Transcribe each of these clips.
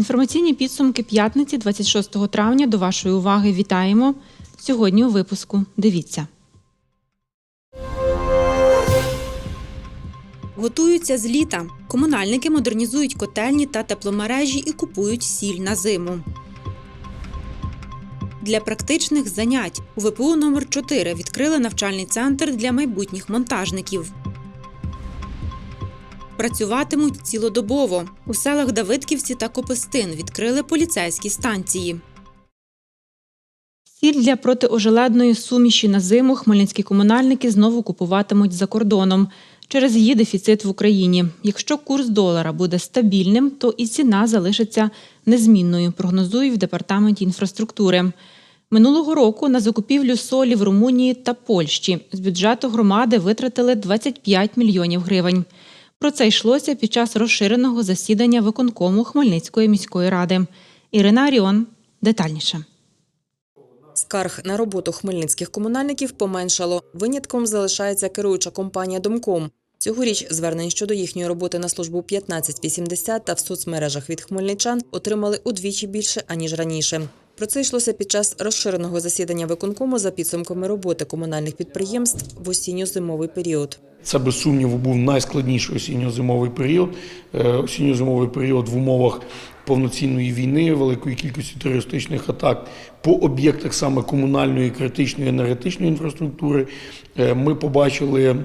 Інформаційні підсумки п'ятниці 26 травня до вашої уваги вітаємо. Сьогодні у випуску. Дивіться. Готуються з літа. Комунальники модернізують котельні та тепломережі і купують сіль на зиму. Для практичних занять у ВПУ номер 4 відкрили навчальний центр для майбутніх монтажників. Працюватимуть цілодобово. У селах Давидківці та Копистин відкрили поліцейські станції. Сіль для протиожеледної суміші на зиму хмельницькі комунальники знову купуватимуть за кордоном через її дефіцит в Україні. Якщо курс долара буде стабільним, то і ціна залишиться незмінною, прогнозують в департаменті інфраструктури. Минулого року на закупівлю солі в Румунії та Польщі з бюджету громади витратили 25 мільйонів гривень. Про це йшлося під час розширеного засідання виконкому Хмельницької міської ради. Ірина Аріон детальніше. Скарг на роботу хмельницьких комунальників поменшало. Винятком залишається керуюча компанія Домком. Цьогоріч звернень щодо їхньої роботи на службу 1580 та в соцмережах від хмельничан отримали удвічі більше аніж раніше. Про це йшлося під час розширеного засідання виконкому за підсумками роботи комунальних підприємств в осінньо-зимовий період. Це без сумніву був найскладніший осінньо-зимовий період. Е, Осінньо-зимовий період в умовах повноцінної війни, великої кількості терористичних атак по об'єктах саме комунальної, критичної енергетичної інфраструктури. Е, Ми побачили.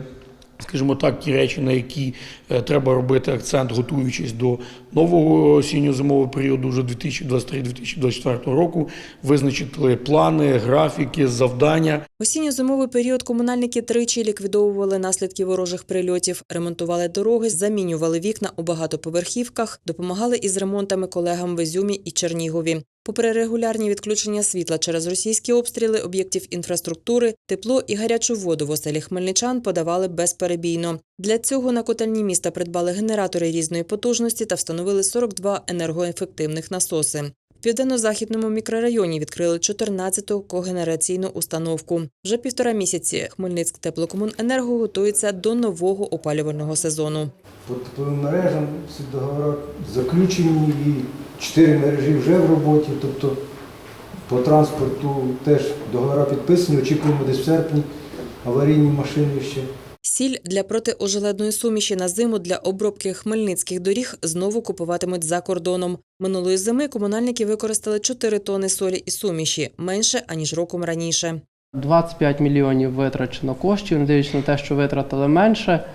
Скажімо так, ті речі, на які е, треба робити акцент, готуючись до нового осінньо-зимового періоду, вже 2023-2024 року, визначити плани, графіки, завдання. Осінньо-зимовий період комунальники тричі ліквідовували наслідки ворожих прильотів, ремонтували дороги, замінювали вікна у багатоповерхівках, допомагали із ремонтами колегам в Ізюмі і Чернігові. Попри регулярні відключення світла через російські обстріли об'єктів інфраструктури, тепло і гарячу воду в оселі хмельничан подавали безперебійно. Для цього на котельні міста придбали генератори різної потужності та встановили 42 енергоефективних насоси. Південно-західному мікрорайоні відкрили 14-ту когенераційну установку. Вже півтора місяці Хмельницьк теплокомуненерго готується до нового опалювального сезону. По тепловим мережам всі договори заключені і чотири мережі вже в роботі. Тобто по транспорту теж договори підписані, очікуємо десь в серпні аварійні машини ще. Сіль для протиожеледної суміші на зиму для обробки хмельницьких доріг знову купуватимуть за кордоном. Минулої зими комунальники використали 4 тони солі і суміші менше аніж роком раніше. 25 мільйонів витрачено коштів, не дивлячись на те, що витратили менше,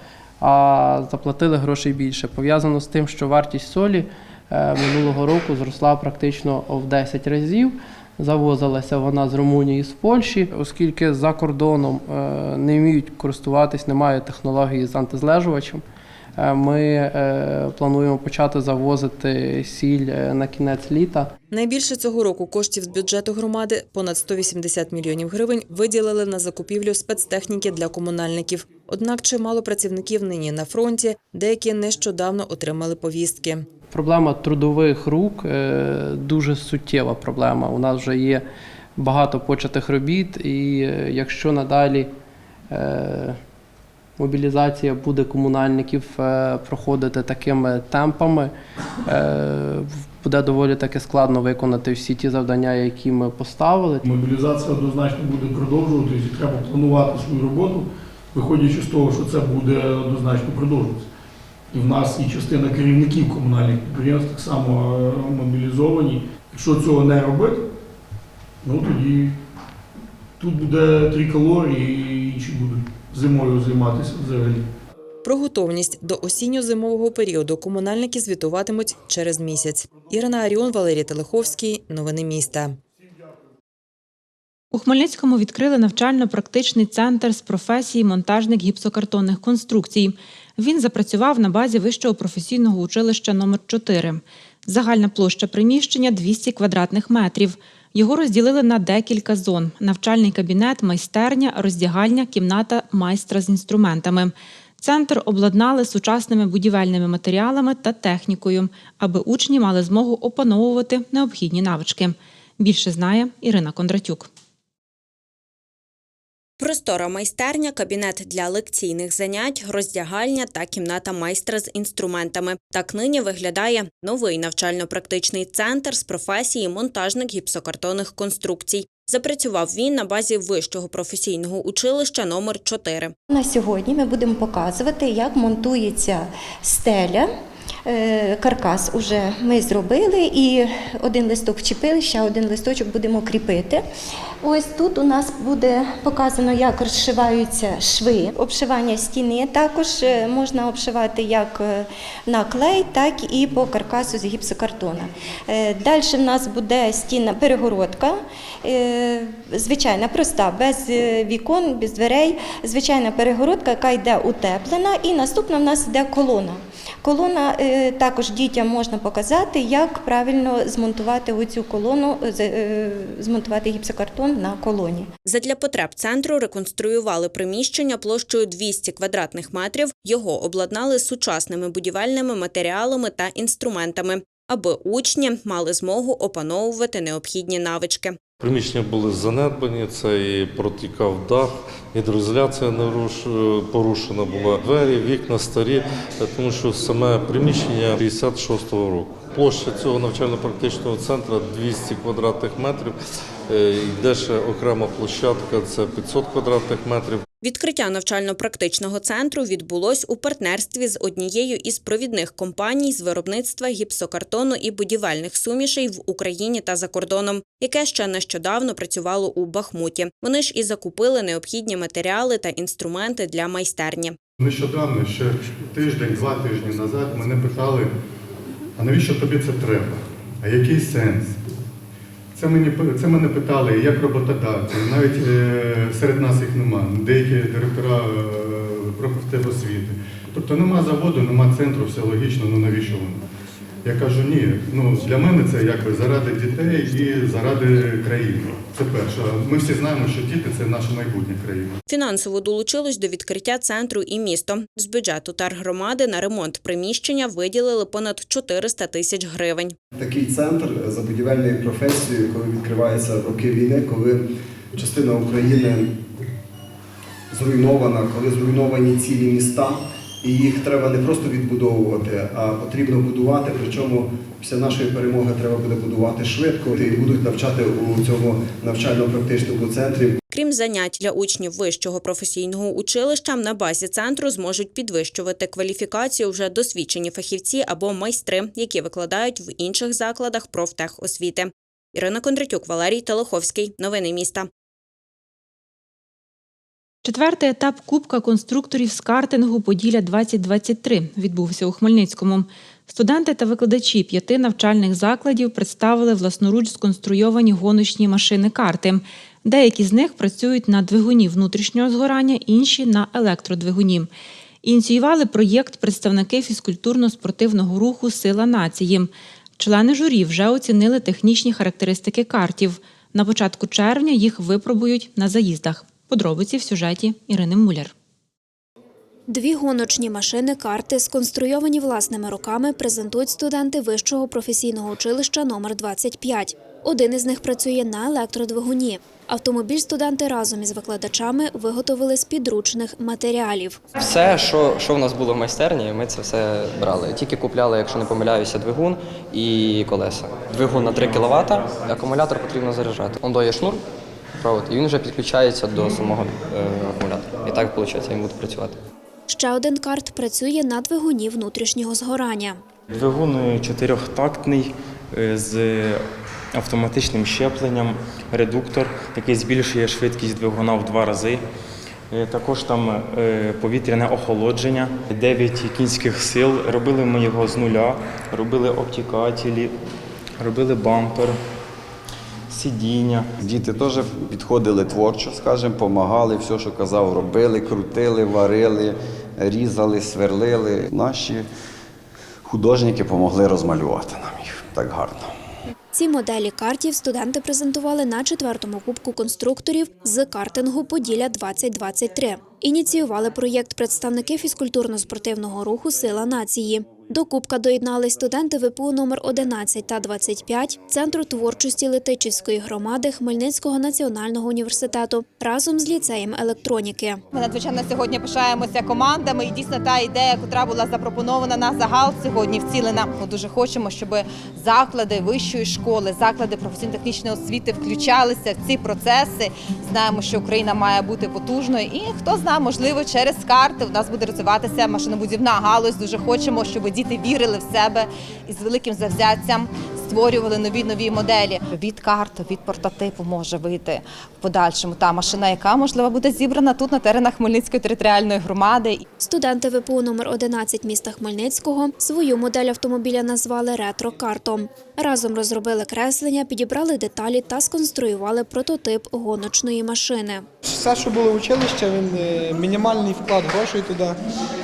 а заплатили грошей більше. Пов'язано з тим, що вартість солі е, минулого року зросла практично в 10 разів. Завозилася вона з Румунії з Польщі, оскільки за кордоном е, не вміють користуватись, немає технології з антизлежувачем. Е, Ми е, плануємо почати завозити сіль е, на кінець літа. Найбільше цього року коштів з бюджету громади понад 180 мільйонів гривень виділили на закупівлю спецтехніки для комунальників. Однак чимало працівників нині на фронті, деякі нещодавно отримали повістки. Проблема трудових рук дуже суттєва проблема. У нас вже є багато початих робіт, і якщо надалі мобілізація буде комунальників е, проходити такими темпами, е, буде доволі таки складно виконати всі ті завдання, які ми поставили. Мобілізація однозначно буде продовжуватися і треба планувати свою роботу, виходячи з того, що це буде однозначно продовжуватися. І в нас і частина керівників комунальних підприємств так само е, мобілізовані. Якщо цього не робити, ну тоді тут буде триколор і інші будуть зимою займатися взагалі. Про готовність до осінньо-зимового періоду комунальники звітуватимуть через місяць. Ірина Аріон, Валерій Телеховський. Новини міста. У Хмельницькому відкрили навчально-практичний центр з професії монтажник гіпсокартонних конструкцій. Він запрацював на базі вищого професійного училища номер 4 Загальна площа приміщення 200 квадратних метрів. Його розділили на декілька зон: навчальний кабінет, майстерня, роздягальня, кімната майстра з інструментами. Центр обладнали сучасними будівельними матеріалами та технікою, аби учні мали змогу опановувати необхідні навички. Більше знає Ірина Кондратюк. Простора майстерня, кабінет для лекційних занять, роздягальня та кімната майстра з інструментами. Так нині виглядає новий навчально-практичний центр з професії монтажник гіпсокартонних конструкцій. Запрацював він на базі вищого професійного училища номер 4 На сьогодні ми будемо показувати, як монтується стеля. Е, Каркас уже ми зробили і один листок вчепили, ще один листочок будемо кріпити. Ось тут у нас буде показано, як розшиваються шви. Обшивання стіни також е, можна обшивати як е, на клей, так і по каркасу з гіпсокартона. Далі в нас буде стіна перегородка, звичайна, проста, без вікон, без дверей. Звичайна перегородка, яка йде утеплена, і наступна в нас йде колона. Колона е, також дітям можна показати, як правильно змонтувати оцю колону, е, змонтувати гіпсокартон на колоні. Задля потреб центру реконструювали приміщення площею 200 квадратних метрів. Його обладнали сучасними будівельними матеріалами та інструментами, аби учні мали змогу опановувати необхідні навички. Приміщення були занедбані, це і протікав дах, гідроізоляція наруш- порушена була, двері, вікна старі, е, тому що саме приміщення 56-го року. Площа цього навчально-практичного центру 200 квадратних метрів. Е, Йде ще окрема площадка, це 500 квадратних метрів. Відкриття навчально-практичного центру відбулось у партнерстві з однією із провідних компаній з виробництва гіпсокартону і будівельних сумішей в Україні та за кордоном, яке ще нещодавно працювало у Бахмуті. Вони ж і закупили необхідні матеріали та інструменти для майстерні. Нещодавно, ще тиждень, два тижні назад, мене питали, а навіщо тобі це треба? А який сенс? Це, мені, це мене питали як роботодавці, навіть е, серед нас їх нема, деякі директора е, профтехосвіти. Тобто нема заводу, нема центру, все логічно, ну навіщо воно? Я кажу, ні, ну для мене це якби заради дітей і заради країни. Це перше. Ми всі знаємо, що діти це наше майбутнє країни. Фінансово долучилось до відкриття центру і місто. З бюджету тергромади на ремонт приміщення виділили понад 400 тисяч гривень. Такий центр за будівельною професією, коли відкривається роки війни, коли частина України зруйнована, коли зруйновані цілі міста, і їх треба не просто відбудовувати, а потрібно будувати. Причому після нашої перемоги треба буде будувати швидко і будуть навчати у цьому навчально-практичному центрі Крім занять для учнів вищого професійного училища, на базі центру зможуть підвищувати кваліфікацію вже досвідчені фахівці або майстри, які викладають в інших закладах профтехосвіти. Ірина Кондратюк, Валерій Телеховський. Новини міста. Четвертий етап Кубка конструкторів з картингу Поділля 2023 відбувся у Хмельницькому. Студенти та викладачі п'яти навчальних закладів представили власноруч сконструйовані гоночні машини карти. Деякі з них працюють на двигуні внутрішнього згорання, інші на електродвигуні. Ініціювали проєкт представники фізкультурно-спортивного руху Сила нації. Члени журі вже оцінили технічні характеристики картів. На початку червня їх випробують на заїздах. Подробиці в сюжеті Ірини Муляр. Дві гоночні машини карти, сконструйовані власними руками, презентують студенти вищого професійного училища номер 25. Один із них працює на електродвигуні. Автомобіль студенти разом із викладачами виготовили з підручних матеріалів. Все, що, що в нас було в майстерні, ми це все брали. Тільки купляли, якщо не помиляюся, двигун і колеса. Двигун на 3 кВт, акумулятор потрібно заряджати. Он дає шнур, провод, і він вже підключається до самого е, акумулятора. І так виходить, він буде працювати. Ще один карт працює на двигуні внутрішнього згорання. Двигун чотирьохтактний е, з автоматичним щепленням, редуктор, який збільшує швидкість двигуна в два рази. Е, Також там е, повітряне охолодження, 9 кінських сил. Робили ми його з нуля, робили обтікателі, робили бампер, сидіння. Діти теж підходили творчо, скажімо, допомагали, все, що казав, робили, крутили, варили, різали, сверлили. Наші художники допомогли розмалювати нам їх так гарно. Ці моделі картів студенти презентували на четвертому кубку конструкторів з картингу Поділля 2023. Ініціювали проєкт представники фізкультурно-спортивного руху Сила нації. До кубка доєднались студенти ВПУ номер 11 та 25 Центру творчості Летичівської громади Хмельницького національного університету разом з ліцеєм електроніки. Ми надзвичайно сьогодні пишаємося командами, і дійсно та ідея, яка була запропонована на загал сьогодні, вцілена. Ми дуже хочемо, щоб заклади вищої школи, заклади професійно-технічної освіти включалися в ці процеси. Знаємо, що Україна має бути потужною, і хто знає, можливо, через карти у нас буде розвиватися машинобудівна галузь. Дуже хочемо, щоб діти вірили в себе і з великим завзяттям створювали нові нові моделі. Від карт, від портатипу може вийти в подальшому та машина, яка можливо буде зібрана тут на теренах Хмельницької територіальної громади. Студенти ВПУ номер 11 міста Хмельницького свою модель автомобіля назвали ретро-картом. Разом розробили креслення, підібрали деталі та сконструювали прототип гоночної машини. Все, що було в училищі, він е, мінімальний вклад грошей туди,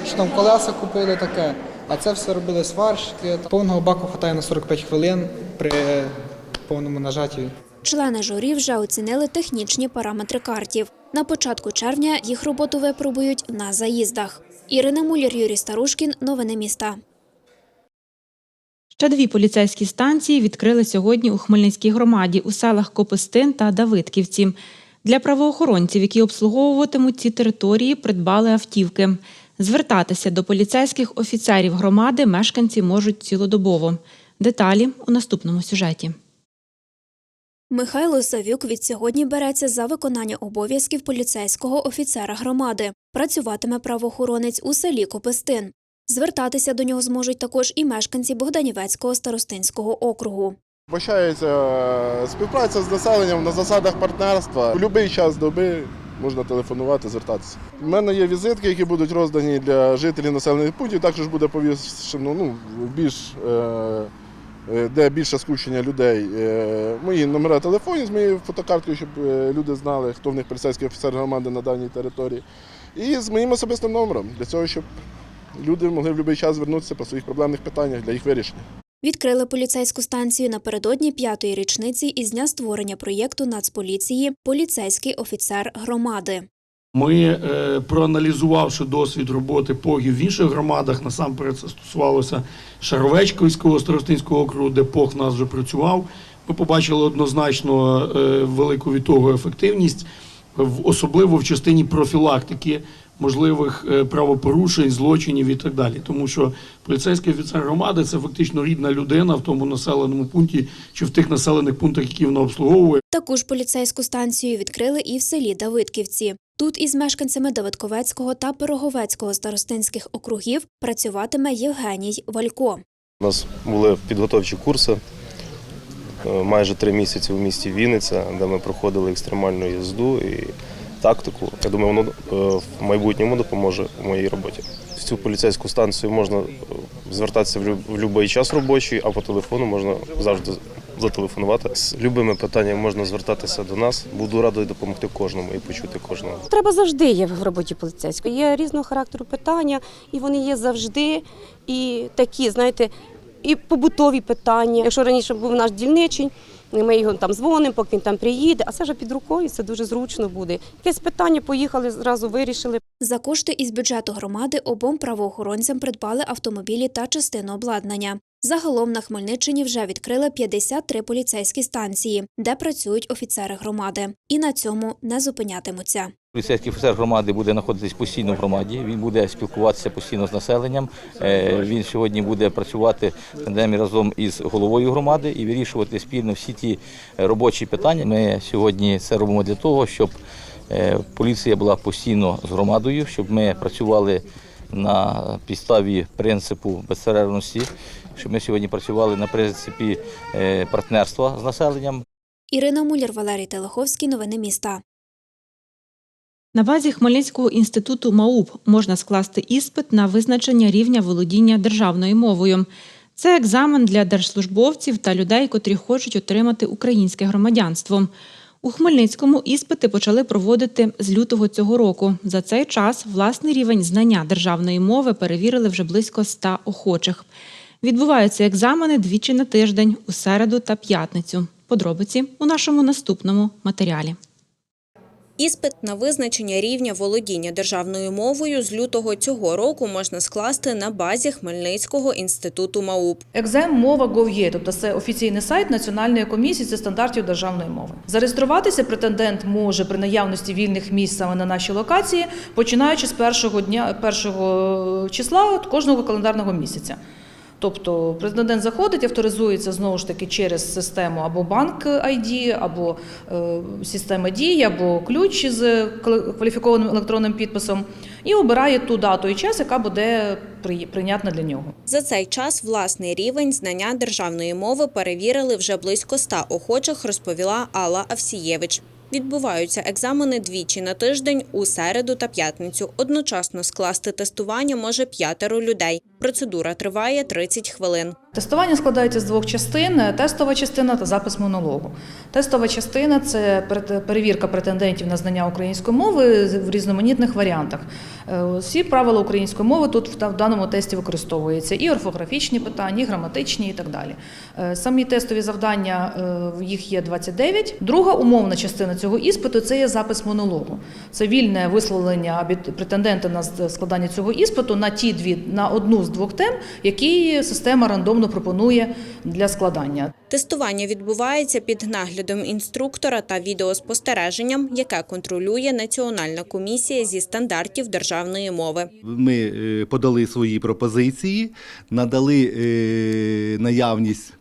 що там колеса купили таке. А це все робили сварщики. Повного баку хватає на 45 хвилин при повному нажатті. Члени журі вже оцінили технічні параметри картів. На початку червня їх роботу випробують на заїздах. Ірина Муляр, Юрій Старушкін. Новини міста. Ще дві поліцейські станції відкрили сьогодні у Хмельницькій громаді у селах Копистин та Давидківці. Для правоохоронців, які обслуговуватимуть ці території, придбали автівки. Звертатися до поліцейських офіцерів громади мешканці можуть цілодобово. Деталі у наступному сюжеті. Михайло Савюк від сьогодні береться за виконання обов'язків поліцейського офіцера громади. Працюватиме правоохоронець у селі Копистин. Звертатися до нього зможуть також і мешканці Богданівецького старостинського округу. Бачається е, співпраця з населенням на засадах партнерства. У будь-який час доби можна телефонувати, звертатися. У мене є візитки, які будуть роздані для жителів населених пунктів. Також буде повішено ну, більш, е, е, де більше скупчення людей. Е, Мої номери телефонів з моєю фотокарткою, щоб люди знали, хто в них поліцейський офіцер громади на даній території. І з моїм особистим номером для цього, щоб люди могли в будь-який час звернутися по своїх проблемних питаннях для їх вирішення. Відкрили поліцейську станцію напередодні п'ятої річниці із дня створення проєкту Нацполіції Поліцейський офіцер громади. Ми, е, проаналізувавши досвід роботи ПОГів в інших громадах, насамперед це стосувалося Шаровечківського старостинського округу, де ПОГ нас вже працював. Ми побачили однозначно е, велику від того ефективність, особливо в частині профілактики можливих е, правопорушень, злочинів і так далі. Тому що поліцейський офіцер громади це фактично рідна людина в тому населеному пункті чи в тих населених пунктах, які вона обслуговує. Також поліцейську станцію відкрили і в селі Давидківці. Тут із мешканцями Давидковецького та Пироговецького старостинських округів працюватиме Євгеній Валько. У нас були підготовчі курси е, майже три місяці в місті Вінниця, де ми проходили екстремальну їзду і тактику. Я думаю, воно е, в майбутньому допоможе у моїй роботі. В цю поліцейську станцію можна е, звертатися в в будь-який час робочий, а по телефону можна завжди зателефонувати. З любими питаннями можна звертатися до нас. Буду радий допомогти кожному і почути кожного. Треба завжди є в роботі поліцейської. Є різного характеру питання, і вони є завжди. І такі, знаєте, і побутові питання. Якщо раніше був наш дільничий, ми його там дзвонимо, поки він там приїде, а це вже під рукою, це дуже зручно буде. Якесь питання, поїхали, зразу вирішили. За кошти із бюджету громади обом правоохоронцям придбали автомобілі та частину обладнання. Загалом на Хмельниччині вже відкрили 53 поліцейські станції, де працюють офіцери громади. І на цьому не зупинятимуться. Поліцейський офіцер громади буде знаходитись постійно в громаді. Він буде спілкуватися постійно з населенням. Е, Він сьогодні буде працювати тандемі разом із головою громади і вирішувати спільно всі ті е, робочі питання. Ми сьогодні це робимо для того, щоб е, поліція була постійно з громадою, щоб ми працювали на підставі принципу безперервності, щоб ми сьогодні працювали на принципі е, партнерства з населенням. Ірина Муляр, Валерій Телеховський. Новини міста. На базі Хмельницького інституту МАУП можна скласти іспит на визначення рівня володіння державною мовою. Це екзамен для держслужбовців та людей, котрі хочуть отримати українське громадянство. У Хмельницькому іспити почали проводити з лютого цього року. За цей час власний рівень знання державної мови перевірили вже близько ста охочих. Відбуваються екзамени двічі на тиждень у середу та п'ятницю. Подробиці у нашому наступному матеріалі. Іспит на визначення рівня володіння державною мовою з лютого цього року можна скласти на базі Хмельницького інституту МАУП. Екзем мова Gov.ua, тобто це офіційний сайт Національної комісії зі стандартів державної мови. Зареєструватися претендент може при наявності вільних місць саме на нашій локації, починаючи з першого дня першого числа кожного календарного місяця. Тобто претендент заходить, авторизується знову ж таки через систему або банк ID, або е, система дій, або ключ з кваліфікованим електронним підписом, і обирає ту дату і час, яка буде прийнятна для нього. За цей час власний рівень знання державної мови перевірили вже близько ста охочих, розповіла Алла Авсієвич. Відбуваються екзамени двічі на тиждень у середу та п'ятницю. Одночасно скласти тестування може п'ятеро людей. Процедура триває 30 хвилин. Тестування складається з двох частин: тестова частина та запис монологу. Тестова частина це перевірка претендентів на знання української мови в різноманітних варіантах. Е, Всі правила української мови тут в даному тесті використовуються і орфографічні питання, і граматичні, і так далі. Е, Самі тестові завдання е, їх є 29. Друга умовна частина цього іспиту це є запис монологу. Це вільне висловлення претендента на складання цього іспиту на ті дві на одну з двох тем, які система рандомно пропонує для складання. Тестування відбувається під наглядом інструктора та відеоспостереженням, яке контролює Національна комісія зі стандартів державної мови. Ми е, подали свої пропозиції, надали е, наявність.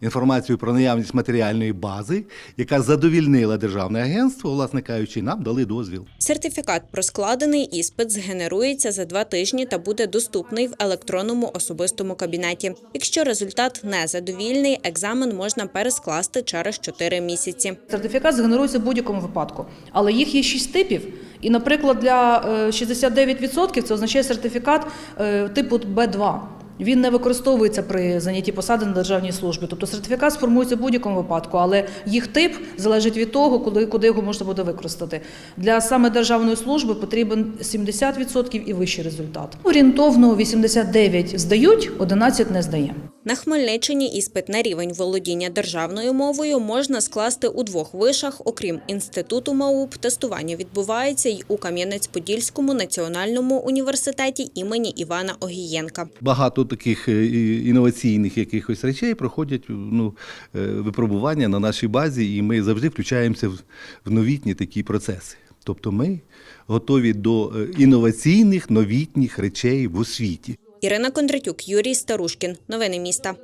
Інформацію про наявність матеріальної бази, яка задовільнила державне агентство, власне кажучи, нам дали дозвіл. Сертифікат про складений іспит згенерується за два тижні та буде доступний в електронному особистому кабінеті. Якщо результат незадовільний, екзамен можна перескласти через 4 місяці. Сертифікат згенерується в будь-якому випадку, але їх є шість типів. І, наприклад, для е, 69% це означає сертифікат е, типу Б2. Він не використовується при занятті посади на державній службі. Тобто сертифікат сформується в будь-якому випадку, але їх тип залежить від того, коли, куди його можна буде використати. Для саме державної служби потрібен 70% і вищий результат. Орієнтовно 89 здають, 11 не здає. На Хмельниччині іспит на рівень володіння державною мовою можна скласти у двох вишах. Окрім інституту МАУП, тестування відбувається й у Кам'янець-Подільському національному університеті імені Івана Огієнка. Багато таких е, інноваційних якихось речей проходять ну, е, випробування на нашій базі, і ми завжди включаємося в, новітні такі процеси. Тобто ми готові до е, інноваційних новітніх речей в освіті. Ірина Кондратюк, Юрій Старушкін. Новини міста.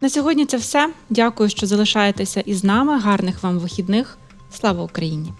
На сьогодні це все. Дякую, що залишаєтеся із нами. Гарних вам вихідних. Слава Україні!